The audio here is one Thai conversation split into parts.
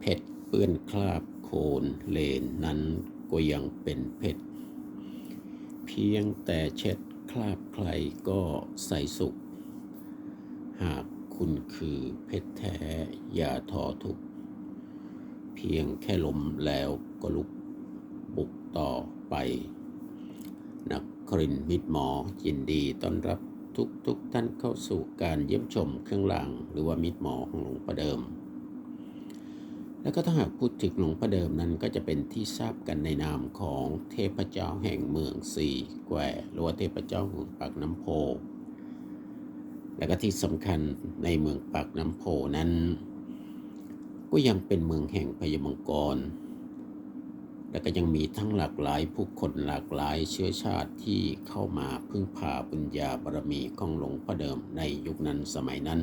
เพชรเปื้อนคราบโคลนเลนนั้นก็ยังเป็นเพชรเพียงแต่เช็ดคราบใครก็ใส่สุข หากคุณคือเพชรแท้อย่าทอทุกเพียงแค่ลมแล้วก็ลุกบุกต่อไป นักครินมิตรหมอยินดีต้อนรับทุกทุกท่านเข้าสู่การเยี่ยมชมเครื่องรางหรือว่ามิตรหมอของหลวงพ่อเดิม แล้วก็ถ้าหากพูดถึงหลวงพ่อเดิมนั้นก็จะเป็นที่ทราบกันในนามของเทพเจ้าแห่งเมืองสี่แควหรือว่าเทพเจ้าแห่งปากน้ำโพ และก็ที่สำคัญในเมืองปากน้ำโพนั้น ก็ยังเป็นเมืองแห่งพญมังกร และก็ยังมีทั้งหลากหลายผู้คนหลากหลายเชื้อชาติที่เข้ามาพึ่งพาบุญญาบารมีของหลวงพ่อเดิมในยุคนั้นสมัยนั้น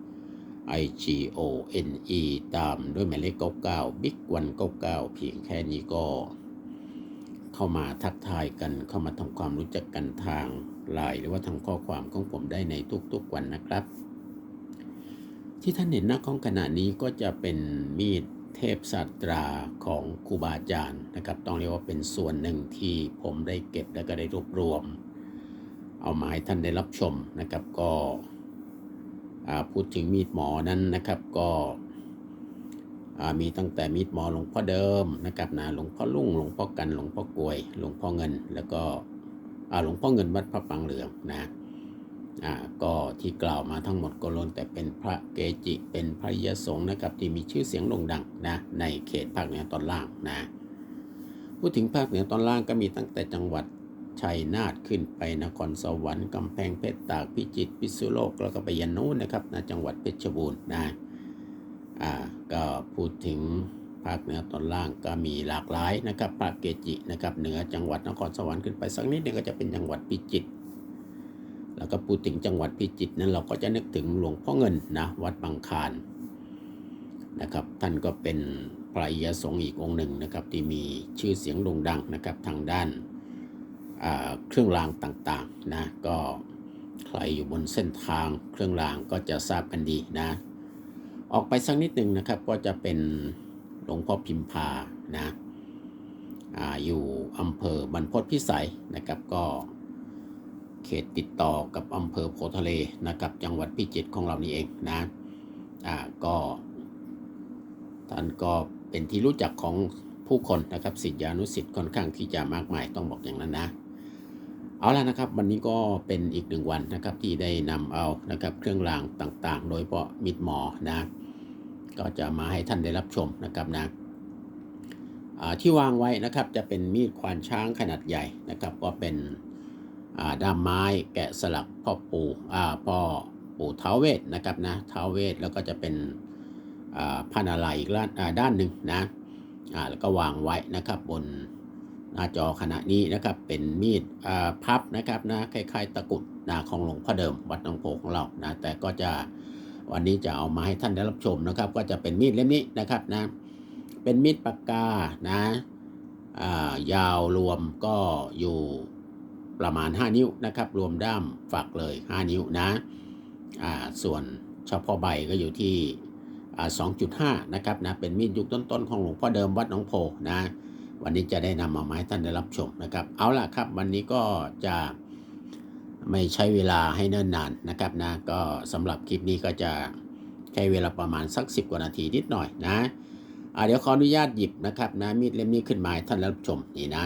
I G O N E ตามด้วยหมายเลข99 Big 199 เพียงแค่นี้ก็ เข้ามาทักทายกันเข้ามาทำความรู้จักกันทางไลน์หรือว่าทางข้อความของผมได้ในทุกๆวันนะครับ ที่ท่านเห็นหน้ากล้องขณะนี้ก็จะเป็นมีดเทพสัตราของครูบาอาจารย์นะครับ ต้องเรียกว่าเป็นส่วนหนึ่งที่ผมได้เก็บและก็ได้รวบรวม เอามาให้ท่านได้รับชมนะครับก็ พูดถึงมีดหมอนั้นนะครับก็อ่ามีตั้งแต่มีดหมอหลวงพ่อเดิมนะครับนะหลวงพ่อลุ่งหลวงพ่อกันหลวงพ่อกลวยหลวงพ่อเงิน แล้วก็อ่าหลวงพ่อเงินวัดพระปังเหลืองนะอ่าก็ที่กล่าวมาทั้งหมดก็ล้วนแต่เป็นพระเกจิเป็นพระยสงฆ์นะครับที่มีชื่อเสียงโด่งดังนะในเขตภาคเหนือตอนล่างนะพูดถึงภาคเหนือตอนล่างก็มีตั้งแต่จังหวัด ชัยนาทขึ้นไปนครสวรรค์กำแพงเพชรตากพิจิตรพิษณุโลกแล้วก็ไปยันนู้นนะครับนะจังหวัดเพชรบูรณ์นะอ่าก็พูดถึงภาคเหนือตอนล่างก็มีหลากหลายนะครับพระเกจินะครับเหนือจังหวัดนครสวรรค์ขึ้นไปสักนิดนึงก็จะเป็นจังหวัดพิจิตรแล้วก็พูดถึงจังหวัดพิจิตรนั้นเราก็จะนึกถึงหลวงพ่อเงินนะวัดบางคารนะครับท่านก็เป็นพระอิยสงฆ์อีกองค์หนึ่งนะครับที่มีชื่อเสียงโด่งดังนะครับทางด้าน เครื่องรางต่างๆนะก็ใครอยู่บนเส้นทางเครื่องรางก็จะทราบกันดีนะ ออกไปสักนิดหนึ่งนะครับก็จะเป็นหลวงพ่อพิมพานะออยู่อำเภอบรรพตพิสัยนะครับก็เขตติดต่อกับอำเภอโพทะเลนะครับจังหวัดพิจิตรของเรานี่เองนะอ่าก็ท่านก็เป็นที่รู้จักของผู้คนนะครับศิษยานุศิษย์ค่อนข้างที่จะมากมายต้องบอกอย่างนั้นนะ เอาละนะครับ วันนี้ก็เป็นอีกหนึ่งวันนะครับที่ได้นำเอานะครับเครื่องรางต่างๆ โดยเฉพาะมิดหมอนะก็จะมาให้ท่านได้รับชมนะครับนะที่วางไว้นะครับจะเป็นมีดควานช้างขนาดใหญ่นะครับก็เป็นด้ามไม้แกะสลักพ่อปู่อ่าพ่อปู่เท้าเวทนะครับนะท้าเวทแล้วก็จะเป็นอ่าพานาลายอีกด้านอ่าด้านหนึ่งนะแล้วก็วางไว้นะครับบน หน้าจอขณะนี้นะครับเป็นมีดพับนะครับนะคล้ายๆ ตะกุดนะของหลวงพ่อเดิม วัดหนองโพของเรานะแต่ก็จะวันนี้จะเอามาให้ท่านได้รับชมนะครับ ก็จะเป็นมีดเล่มนี้นะครับนะเป็นมีดปากกานะายาวรวมก็อยู่ประมาณ 5 นิ้วนะครับ รวมด้ามฝักเลย 5 นิ้วนะส่วนเฉพาะใบก็อยู่ที่อ่า2.5 นะครับนะเป็นมีดยุคต้นๆ ของหลวงพ่อเดิมวัดหนองโพนะ วันนี้จะได้นำมาไมาให้ท่านได้รับชมนะครับ เอาล่ะครับ วันนี้ก็จะไม่ใช้เวลาให้เนิ่นนานนะครับนะ ก็สำหรับคลิปนี้ก็จะใช้เวลาประมาณสัก 10 กว่านาทีนิดหน่อยนะเดี๋ยวขออนุญาตหยิบนะครับนะมีดเล่มนี้ขึ้นมาให้ท่านรับชมนี่นะ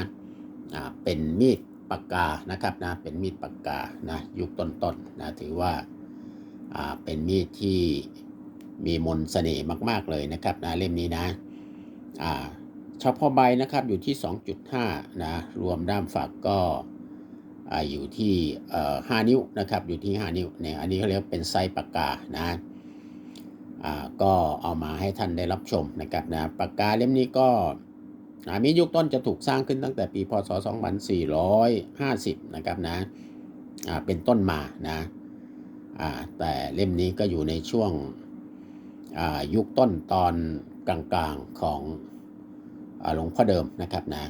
เป็นมีดปากกานะครับนะเป็นมีดปากกานะยุคต้นๆนะถือว่าเป็นมีดที่มีมนต์เสน่ห์มาก ๆเลยนะครับนะเล่มนี้นะอ่า เฉพาะใบนะครับอยู่ที่ 2.5 นะ รวมด้ามฝักก็ออยู่ที่เอ่อ5นิ้วนะครับ อยู่ที่ 5 นิ้วเนี่ยอันนี้เขาเรียกเป็นไซส์ปากกานะก็เอามาให้ท่านได้รับชมนะครับนะปากกาเล่มนี้ก็มียุคต้นจะถูกสร้างขึ้นตั้งแต่ปีพศ 2450 นะครับนะเป็นต้นมานะแต่เล่มนี้ก็อยู่ในช่วงยุคต้นตอนกลางๆของ หลวงพ่อเดิมนะครับนะ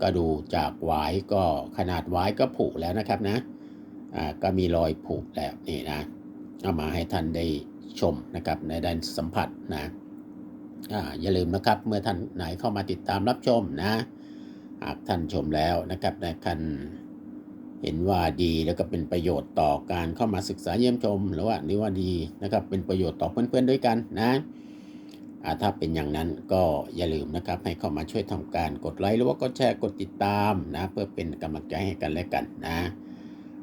ก็ดูจากวายก็ขนาดวายก็ผุแล้วนะครับนะก็มีรอยผุแล้วนี่นะเอามาให้ท่านได้ชมนะครับในด้านสัมผัสนะอย่าลืมนะครับเมื่อท่านไหนเข้ามาติดตามรับชมนะหากท่านชมแล้วนะครับในคันเห็นว่าดีแล้วก็เป็นประโยชน์ต่อการเข้ามาศึกษาเยี่ยมชม หรือว่านี่ว่าดีนะครับเป็นประโยชน์ต่อเพื่อนๆด้วยกันนะ ถ้าเป็นอย่างนั้นก็อย่าลืมนะครับให้เข้ามาช่วยทำการกดไลค์หรือว่ากดแชร์กดติดตามนะเพื่อเป็นกำลังใจให้กันและกันนะ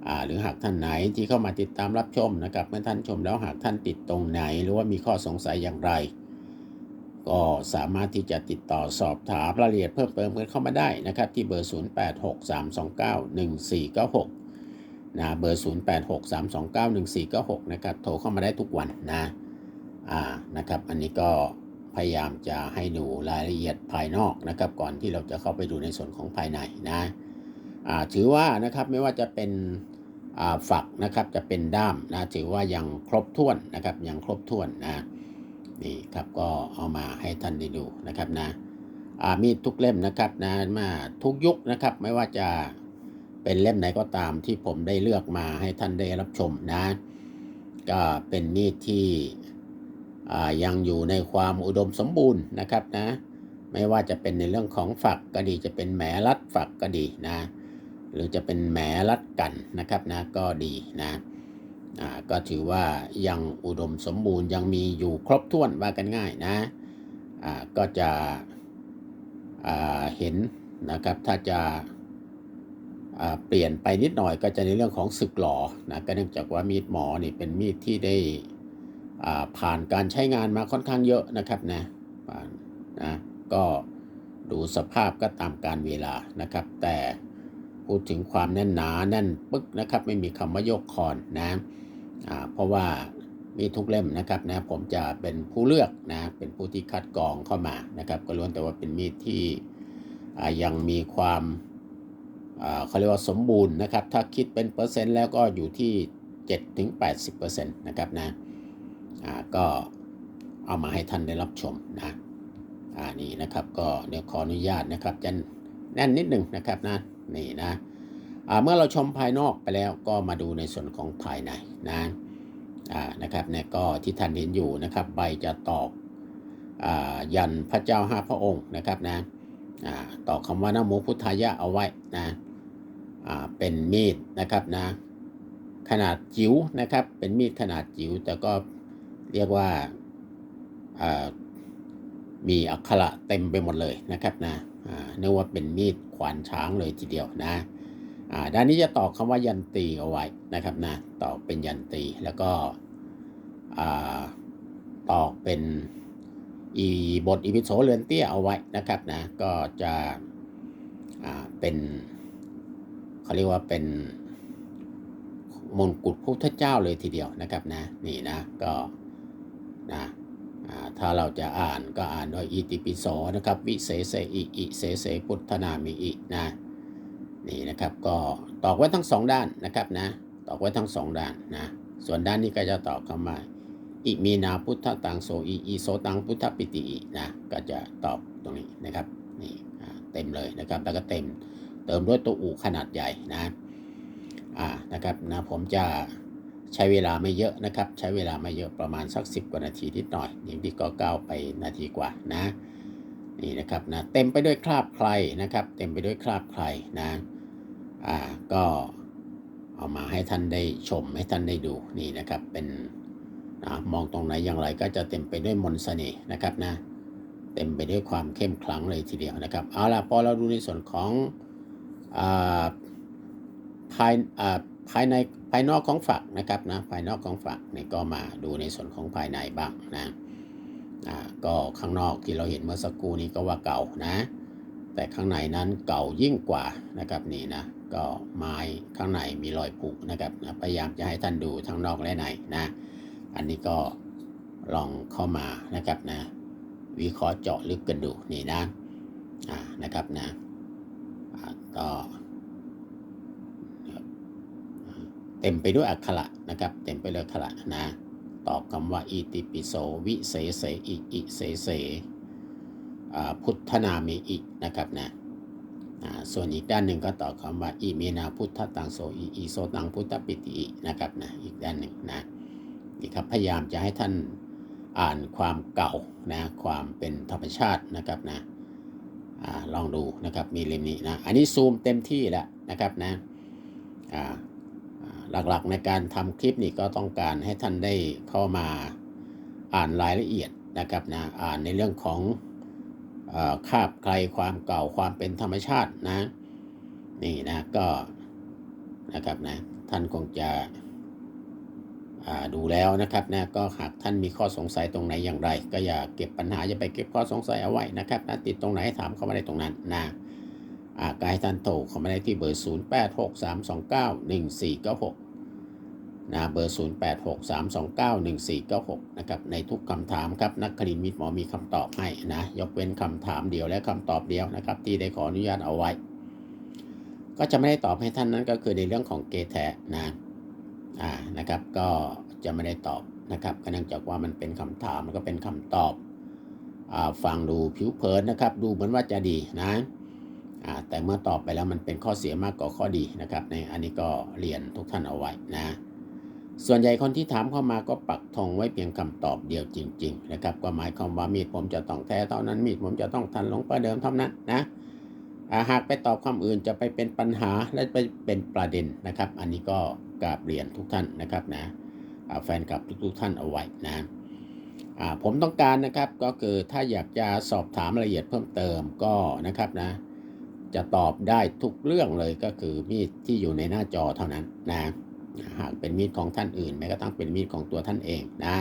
อ่าหรือหากท่านไหนที่เข้ามาติดตามรับชมนะครับ เมื่อท่านชมแล้วหากท่านติดตรงไหน หรือว่ามีข้อสงสัยอย่างไร ก็สามารถที่จะติดต่อสอบถามรายละเอียดเพิ่มเติมกันเข้ามาได้นะครับ ที่เบอร์ 0863291496นะเบอร์ 0863291496นะครับโทรเข้ามาได้ทุกวันนะอ่านะครับ อันนี้ก็ พยายามจะให้ดูรายละเอียดภายนอกนะครับ ก่อนที่เราจะเข้าไปดูในส่วนของภายในนะถือว่านะครับไม่ว่าจะเป็นฝักนะครับจะเป็นด้ามนะถือว่ายังครบถ้วนนะครับยังครบถ้วนนะนี่ครับก็เอามาให้ท่านได้ดูนะครับนะมีดทุกเล่มนะครับนะมาทุกยุคนะครับไม่ว่าจะเป็นเล่มไหนก็ตามที่ผมได้เลือกมาให้ท่านได้รับชมนะ ก็เป็นมีดที่ ยังอยู่ในความอุดมสมบูรณ์นะครับนะ ไม่ว่าจะเป็นในเรื่องของฝักก็ดี จะเป็นแหมรัดฝักก็ดีนะ หรือจะเป็นแหมรัดกันนะครับนะก็ดีนะก็ถือว่ายังอุดมสมบูรณ์ยังมีอยู่ครบถ้วนว่ากันง่ายนะก็จะเห็นนะครับถ้าจะเปลี่ยนไปนิดหน่อยก็จะในเรื่องของสึกหลอนะก็เนื่องจากว่ามีดหมอนี่เป็นมีดที่ได้ ผ่านการใช้งานมาค่อนข้างเยอะนะครับนะผ่านนะก็ดูสภาพก็ตามการเวลานะครับ แต่พูดถึงความแน่นหนาแน่นปึ๊กนะครับ ไม่มีคำว่าโยกคอนนะเพราะว่ามีทุกเล่มนะครับนะผมจะเป็นผู้เลือกนะเป็นผู้ที่คัดกรองเข้ามานะครับ ก็ล้วนแต่ว่าเป็นมีดที่ยังมีความเขาเรียกว่าสมบูรณ์นะครับ ถ้าคิดเป็นเปอร์เซ็นต์แล้วก็อยู่ที่7ถึง80%นะครับนะ ก็เอามาให้ท่านได้รับชมนะอ่านี่นะครับก็เดี๋ยวขออนุญาตนะครับจะแน่นนิดหนึ่งนะครับนะนี่นะอ่าเมื่อเราชมภายนอกไปแล้วก็มาดูในส่วนของภายในนะอ่านะครับเนี่ยก็ที่ท่านเห็นอยู่นะครับใบจะตอกอ่ายันพระเจ้าห้าพระองค์นะครับนะอ่าตอกคำว่านโมพุทธายะเอาไว้นะอ่าเป็นมีดนะครับนะขนาดจิ๋วนะครับเป็นมีดขนาดจิ๋วแต่ก็ เรียกว่ามีอักขระเต็มไปหมดเลยนะครับนะอ่าเรียกว่าเป็นมีดขวานช้างเลยทีเดียวนะด้านนี้จะตอกคำว่ายันตีเอาไว้นะครับนะตอกเป็นยันตีแล้วก็ตอกเป็นอีบทอีพิโสเรือนเตี้ยเอาไว้นะครับนะก็จะเป็นเขาเรียกว่าเป็นมงกุฎพุทธเจ้าเลยทีเดียวนะครับนะนี่นะก็ นะถ้าเราจะอ่านก็อ่านโดยอิติปิโสนะครับ วิเศษเสอิอิเสเสพุทธนามิอินะนี่นะครับก็ตอกไว้ทั้งสองด้านนะครับนะตอกไว้ทั้งสองด้านนะส่วนด้านนี้ก็จะตอกคำว่าอิมีนาพุทธตังโสอิอิโสตังพุทธปิติอินะก็จะตอกตรงนี้นะครับนี่เต็มเลยนะครับแล้วก็เต็มเติมด้วยตัวอูขนาดใหญ่นะอ่านะครับนะผมจะ ใช้เวลาไม่เยอะนะครับ ใช้เวลาไม่เยอะประมาณสัก 10 กว่านาทีนิดหน่อย อย่างที่ก็ก้าวไปนาทีกว่านะนี่นะครับนะเต็มไปด้วยคราบใครนะครับ เต็มไปด้วยคราบใครนะอ่าก็เอามาให้ท่านได้ชมให้ท่านได้ดูนี่นะครับเป็นนะมองตรงไหนอย่างไรก็จะเต็มไปด้วยมนต์เสน่ห์นะครับนะเต็มไปด้วยความเข้มขลังเลยทีเดียวนะครับเอาล่ะพอเราดูในส่วนของอ่าภายอ่าภายใน ภายนอกของฝักนะครับนะภายนอกของฝักเนี่ยก็มาดูในส่วนของภายในบ้างนะอ่าก็ข้างนอกที่เราเห็นเมื่อสักครู่นี้ก็ว่าเก่านะ แต่ข้างในนั้นเก่ายิ่งกว่านะครับนี่นะก็ไม้ข้างในมีรอยผุนะครับนะพยายามจะให้ท่านดูทั้งนอกและในนะ อันนี้ก็ลองเข้ามานะครับนะ วิเคราะห์เจาะลึกกันดูนี่นะอ่านะครับนะอ่าก็ เต็มไปด้วยอักขระนะครับ เต็มไปด้วยอักขระนะตอบคำว่าอิติปิโสวิเศเสอิอิเสเสอ่าพุทธนามิอินะครับนะส่วนอีกด้านหนึ่งก็ตอบคำว่าอิเมนาพุทธตังโสอิอิโสตังพุทธปิติอินะครับนะอีกด้านหนึ่งนะนี่ครับพยายามจะให้ท่านอ่านความเก่านะความเป็นธรรมชาตินะครับนะอลองดูนะครับมีเล่มนี้นะอันนี้ซูมเต็มที่แล้วนะครับนะอ่า หลักๆในการทำคลิปนี่ก็ต้องการให้ท่านได้เข้ามาอ่านรายละเอียดนะครับนะอ่านในเรื่องของอคาบไกลความเก่าความเป็นธรรมชาตินะนี่นะก็นะครับนะท่านคงจะดูแล้วนะครับนะก็หากท่านมีข้อสงสัยตรงไหนอย่างไร ก็อย่าเก็บปัญหาอย่าไปเก็บข้อสงสัยเอาไว้นะครับนะติดตรงไหนถามเข้ามาได้ตรงนั้นนะ กายท่านโทรเข้ามาได้ที่เบอร์ 0 8 6 3 2 9 1 4 9 6นะเบอร์ 0 8 6 3 2 9 1 4 9 6นะครับในทุกคำถามครับนักคลินมิตรหมอมีคำตอบให้นะยกเว้นคำถามเดียวและคำตอบเดียวนะครับที่ได้ขออนุญาตเอาไว้ ก็จะไม่ได้ตอบให้ท่านนั้นก็คือในเรื่องของเกแทะนะอ่านะครับก็จะไม่ได้ตอบนะครับก็เนื่องจากว่ามันเป็นคำถามมันก็เป็นคำตอบอฟังดูผิวเผินนะครับ ดูเหมือนว่าจะดีนะ แต่เมื่อตอบไปแล้วมันเป็นข้อเสียมากกว่าข้อดีนะครับในอันนี้ก็เรียนทุกท่านเอาไว้นะ ส่วนใหญ่คนที่ถามเข้ามาก็ปักธงไว้เพียงคำตอบเดียวจริง ๆ นะครับ ก็หมายความว่ามีดผมจะต้องแท้เท่านั้นมีดผมจะต้องทันหลงประเดิมเท่านั้นนะหากไปตอบคำอื่นจะไปเป็นปัญหาและไปเป็นประเด็นนะครับ อันนี้ก็กราบเรียนทุกท่านนะครับนะแฟนคลับทุกๆท่านเอาไว้นะผมต้องการนะครับก็คือถ้าอยากจะสอบถามรายละเอียดเพิ่มเติมก็นะครับนะ จะตอบได้ทุกเรื่องเลยก็คือมีดที่อยู่ในหน้าจอเท่านั้นนะหากเป็นมีดของท่านอื่นแม้กระทั่งเป็นมีดของตัวท่านเองนะ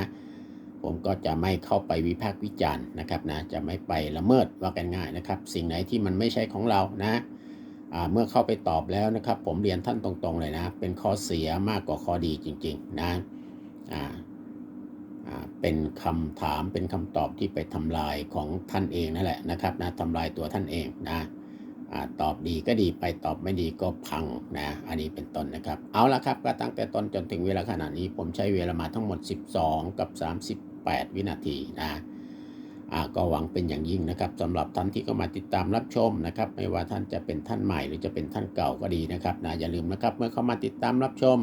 ผมก็จะไม่เข้าไปวิพากษ์วิจารณ์นะครับนะจะไม่ไปละเมิดว่ากันง่ายนะครับ สิ่งไหนที่มันไม่ใช่ของเรานะเมื่อเข้าไปตอบแล้วนะครับ ผมเรียนท่านตรงๆเลยนะ เป็นข้อเสียมากกว่าข้อดีจริง ๆ นะเป็นคำถามเป็นคำตอบที่ไปทำลายของท่านเองนั่นแหละนะครับนะทำลายตัวท่านเองนะ ตอบดีก็ดีไปตอบไม่ดีก็พังนะ อันนี้เป็นต้นนะครับ เอาละครับก็ตั้งแต่ต้นจนถึงเวลาขณะนี้ผมใช้เวลามาทั้งหมด 12 กับ 38 วินาทีนะก็หวังเป็นอย่างยิ่งนะครับสำหรับท่านที่เข้ามาติดตามรับชมนะครับไม่ว่าท่านจะเป็นท่านใหม่หรือจะเป็นท่านเก่าก็ดีนะครับนะอย่าลืมนะครับเมื่อเข้ามาติดตามรับชม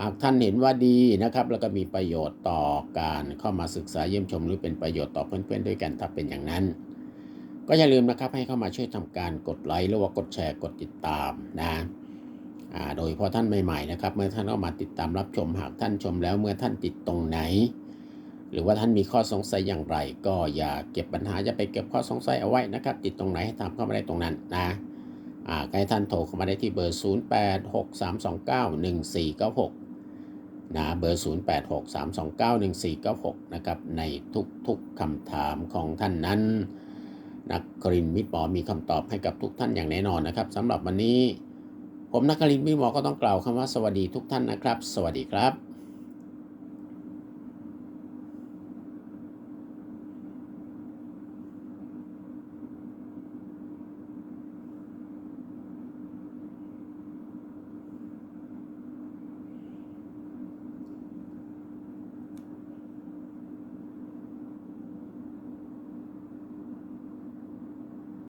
หากท่านเห็นว่าดีนะครับแล้วก็มีประโยชน์ต่อการเข้ามาศึกษาเยี่ยมชม หรือเป็นประโยชน์ต่อเพื่อนๆด้วยกันถ้าเป็นอย่างนั้น ก็อย่าลืมนะครับให้เข้ามาช่วยทำการกดไลค์หรือว่ากดแชร์กดติดตามนะโดยพาะท่านใหม่ๆนะครับ เมื่อท่านเข้ามาติดตามรับชมหากท่านชมแล้วเมื่อท่านติดตรงไหน หรือว่าท่านมีข้อสงสัยอย่างไร ก็อย่าเก็บปัญหาอย่าไปเก็บข้อสงสัยเอาไว้นะครับ ติดตรงไหนให้ทำเข้ามาได้ตรงนั้นนะให้ท่านโทรเข้ามาได้ที่เบอร์ 0 8 6 3 2 9 1 4 9 6นะเบอร์ 0 8 6 3 2 9 1 4 9 6นะครับในทุกๆคำถามของท่านนั้น นักกรินมิตรหมอมีคำตอบให้กับทุกท่านอย่างแน่นอนนะครับสำหรับวันนี้ ผมนักกรินมิตรหมอก็ต้องกล่าวคำว่าสวัสดีทุกท่านนะครับ สวัสดีครับ